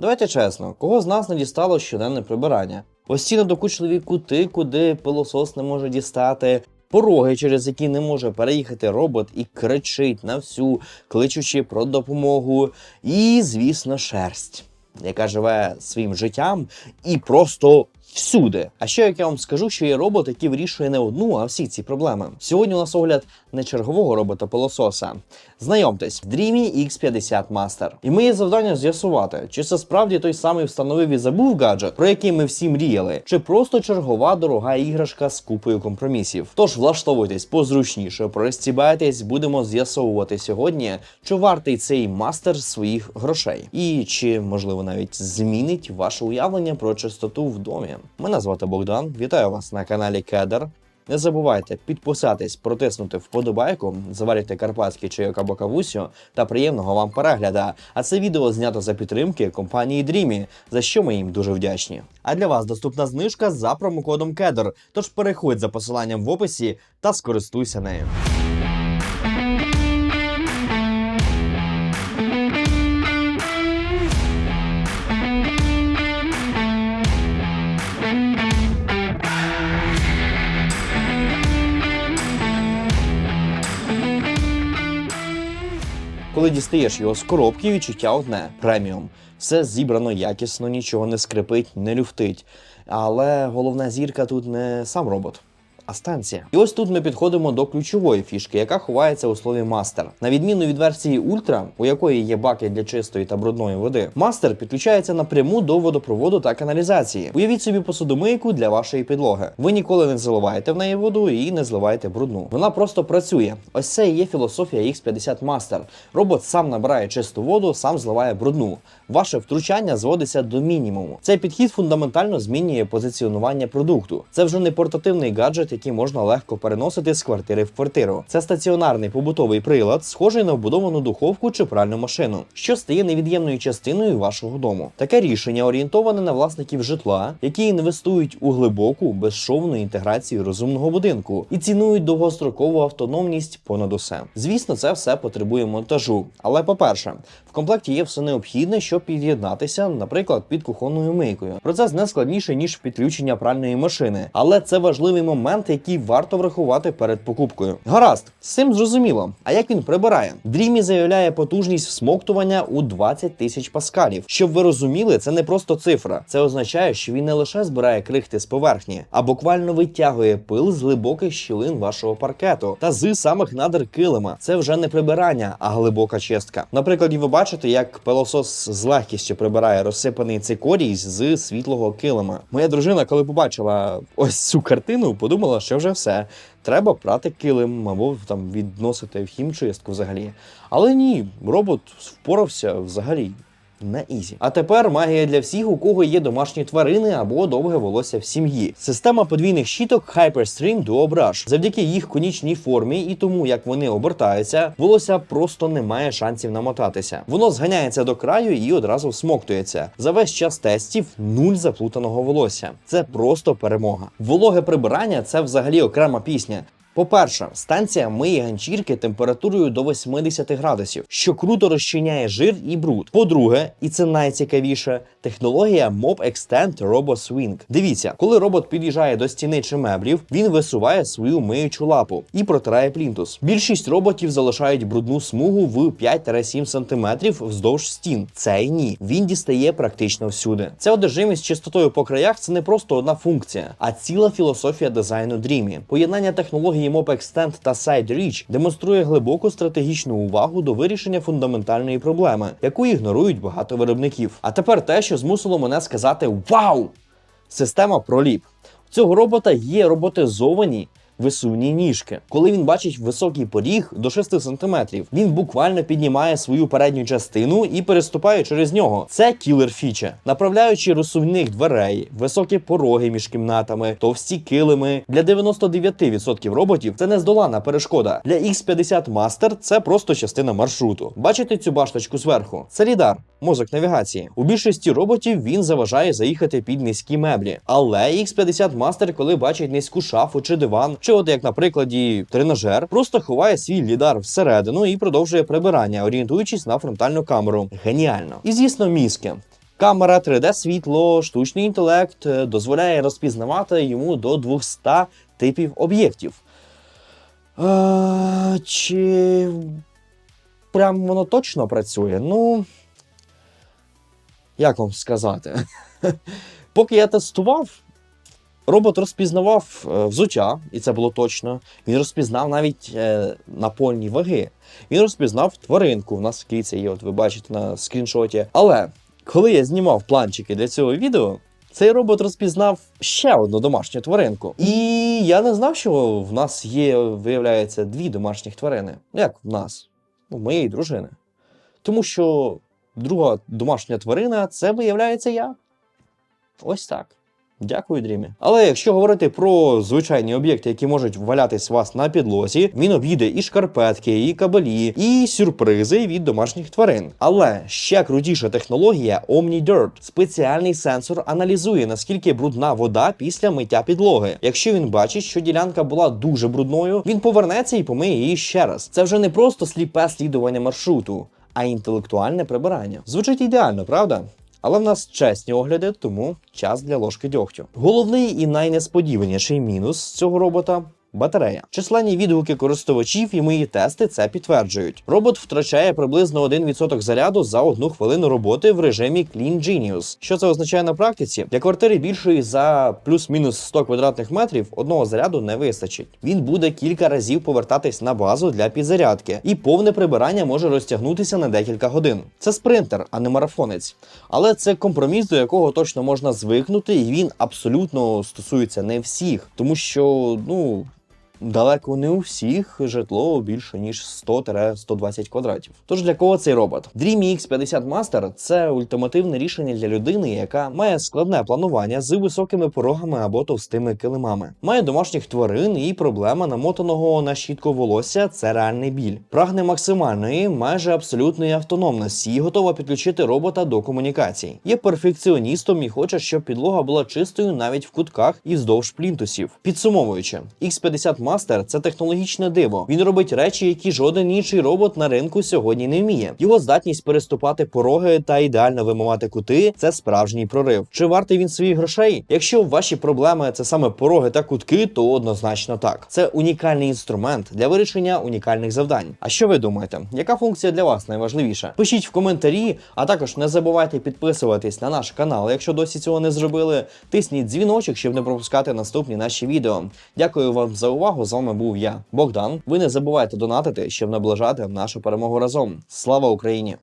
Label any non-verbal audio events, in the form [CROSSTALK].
Давайте чесно, кого з нас не дістало щоденне прибирання? Постійно докучливі кути, куди пилосос не може дістати, пороги, через які не може переїхати робот і кричить на всю, кличучи про допомогу. І, звісно, шерсть, яка живе своїм життям і просто всюди. А ще як я вам скажу, що є робот, який вирішує не одну, а всі ці проблеми. Сьогодні у нас огляд не чергового робота пилососа. Знайомтесь, Dreamy X50 Master. І моє завдання з'ясувати, чи це справді той самий встановив і забув гаджет, про який ми всі мріяли, чи просто чергова дорога іграшка з купою компромісів. Тож влаштовуйтесь позручніше, простібайтесь, будемо з'ясовувати сьогодні, чи вартий цей мастер своїх грошей, і чи можливо навіть змінить ваше уявлення про чистоту в домі. Мене звати Богдан. Вітаю вас на каналі Кедр. Не забувайте підписатись, протиснути вподобайку, заварити карпатський чайок або кавусю та приємного вам перегляда. А це відео знято за підтримки компанії Dreamy, за що ми їм дуже вдячні. А для вас доступна знижка за промокодом Кедр. Тож переходь за посиланням в описі та скористуйся нею. Коли дістаєш його з коробки, відчуття одне преміум. Все зібрано якісно, нічого не скрипить, не люфтить. Але головна зірка тут не сам робот. А станція. І ось тут ми підходимо до ключової фішки, яка ховається у слові мастер. На відміну від версії Ультра, у якої є баки для чистої та брудної води, мастер підключається напряму до водопроводу та каналізації. Уявіть собі посудомийку для вашої підлоги. Ви ніколи не заливаєте в неї воду і не зливаєте брудну. Вона просто працює. Ось це і є філософія X50 Master. Робот сам набирає чисту воду, сам зливає брудну. Ваше втручання зводиться до мінімуму. Цей підхід фундаментально змінює позиціонування продукту. Це вже не портативний гаджет, який можна легко переносити з квартири в квартиру. Це стаціонарний побутовий прилад, схожий на вбудовану духовку чи пральну машину, що стає невід'ємною частиною вашого дому. Таке рішення орієнтоване на власників житла, які інвестують у глибоку безшовну інтеграцію розумного будинку і цінують довгострокову автономність понад усе. Звісно, це все потребує монтажу. Але по-перше, комплекті є все необхідне, щоб під'єднатися, наприклад, під кухонною мийкою. Процес не складніший ніж підключення пральної машини, але це важливий момент, який варто врахувати перед покупкою. Гаразд, з цим зрозуміло. А як він прибирає? Dreamy заявляє потужність всмоктування у 20 тисяч паскалів. Щоб ви розуміли, це не просто цифра. Це означає, що він не лише збирає крихти з поверхні, а буквально витягує пил з глибоких щілин вашого паркету та з самих надр килима. Це вже не прибирання, а глибока чистка. Наприклад, ви бачите, як пилосос з легкістю прибирає розсипаний цикорій з світлого килима. Моя дружина, коли побачила ось цю картину, подумала, що вже все. Треба прати килим або там відносити в хімчистку взагалі. Але ні, робот впорався взагалі. На ізі. А тепер магія для всіх, у кого є домашні тварини або довге волосся в сім'ї. Система подвійних щіток HyperStream Duo Brush. Завдяки їх конічній формі і тому, як вони обертаються, волосся просто не має шансів намотатися. Воно зганяється до краю і одразу всмоктується. За весь час тестів нуль заплутаного волосся. Це просто перемога. Вологе прибирання це взагалі окрема пісня. По-перше, станція миє ганчірки температурою до 80 градусів, що круто розчиняє жир і бруд. По-друге, і це найцікавіше, технологія Mop Extend Robo Swing. Дивіться, коли робот під'їжджає до стіни чи меблів, він висуває свою миючу лапу і протирає плінтус. Більшість роботів залишають брудну смугу в 5-7 см вздовж стін. Цей ні. Він дістає практично всюди. Ця одержимість чистотою по краях це не просто одна функція, а ціла філософія дизайну Dreamy. Поєднання технології Mop Extend та SideReach демонструє глибоку стратегічну увагу до вирішення фундаментальної проблеми, яку ігнорують багато виробників. А тепер те, що змусило мене сказати Вау! Система проліп. У цього робота є роботизовані висувні ніжки. Коли він бачить високий поріг до 6 см, він буквально піднімає свою передню частину і переступає через нього. Це кілер фіча, направляючи розсувних дверей, високі пороги між кімнатами, товсті килими. Для 99% роботів це нездоланна перешкода. Для X50 Master це просто частина маршруту. Бачите цю башточку зверху? Це лідар, мозок навігації. У більшості роботів він заважає заїхати під низькі меблі. Але X50 Master, коли бачить низьку шафу чи диван, чи от як на прикладі тренажер, просто ховає свій лідар всередину і продовжує прибирання, орієнтуючись на фронтальну камеру. Геніально. І звісно, мізки. Камера, 3D світло, штучний інтелект е, дозволяє розпізнавати йому до 200 типів об'єктів. Е, чи прям воно точно працює? Ну. Як вам сказати? [LAUGHS] Поки я тестував, робот розпізнавав е, взуття, і це було точно. Він розпізнав навіть е, напольні ваги. Він розпізнав тваринку. У нас в кільці є, от ви бачите на скріншоті. Але коли я знімав планчики для цього відео, цей робот розпізнав ще одну домашню тваринку. І я не знав, що в нас є, виявляється, дві домашніх тварини. Ну, як в нас? У моєї дружини. Тому що друга домашня тварина це виявляється я. Ось так. Дякую, Дрімі. Але якщо говорити про звичайні об'єкти, які можуть валятись у вас на підлозі, він обійде і шкарпетки, і кабелі, і сюрпризи від домашніх тварин. Але ще крутіша технологія OmniDirt. Спеціальний сенсор аналізує, наскільки брудна вода після миття підлоги. Якщо він бачить, що ділянка була дуже брудною, він повернеться і помиє її ще раз. Це вже не просто сліпе слідування маршруту, а інтелектуальне прибирання. Звучить ідеально, правда? Але в нас чесні огляди, тому час для ложки дьогтю. Головний і найнесподіваніший мінус цього робота. Батарея. Численні відгуки користувачів і мої тести це підтверджують. Робот втрачає приблизно 1% заряду за одну хвилину роботи в режимі Clean Genius. Що це означає на практиці? Для квартири більшої за плюс-мінус 100 квадратних метрів одного заряду не вистачить. Він буде кілька разів повертатись на базу для підзарядки, і повне прибирання може розтягнутися на декілька годин. Це спринтер, а не марафонець. Але це компроміс, до якого точно можна звикнути, і він абсолютно стосується не всіх, тому що ну. Далеко не у всіх житло більше ніж 100-120 квадратів. Тож для кого цей робот? Dreamy X50 Master – це ультимативне рішення для людини, яка має складне планування з високими порогами або товстими килимами. Має домашніх тварин і проблема намотаного на щітку волосся це реальний біль. Прагне максимальної, майже абсолютної автономності і готова підключити робота до комунікацій. Є перфекціоністом і хоче, щоб підлога була чистою навіть в кутках і вздовж плінтусів. Підсумовуючи, X50 Master – це технологічне диво. Він робить речі, які жоден інший робот на ринку сьогодні не вміє. Його здатність переступати пороги та ідеально вимивати кути це справжній прорив. Чи вартий він своїх грошей? Якщо ваші проблеми це саме пороги та кутки, то однозначно так. Це унікальний інструмент для вирішення унікальних завдань. А що ви думаєте? Яка функція для вас найважливіша? Пишіть в коментарі, а також не забувайте підписуватись на наш канал, якщо досі цього не зробили. Тисніть дзвіночок, щоб не пропускати наступні наші відео. Дякую вам за увагу. З вами був я, Богдан. Ви не забувайте донатити, щоб наближати нашу перемогу разом. Слава Україні!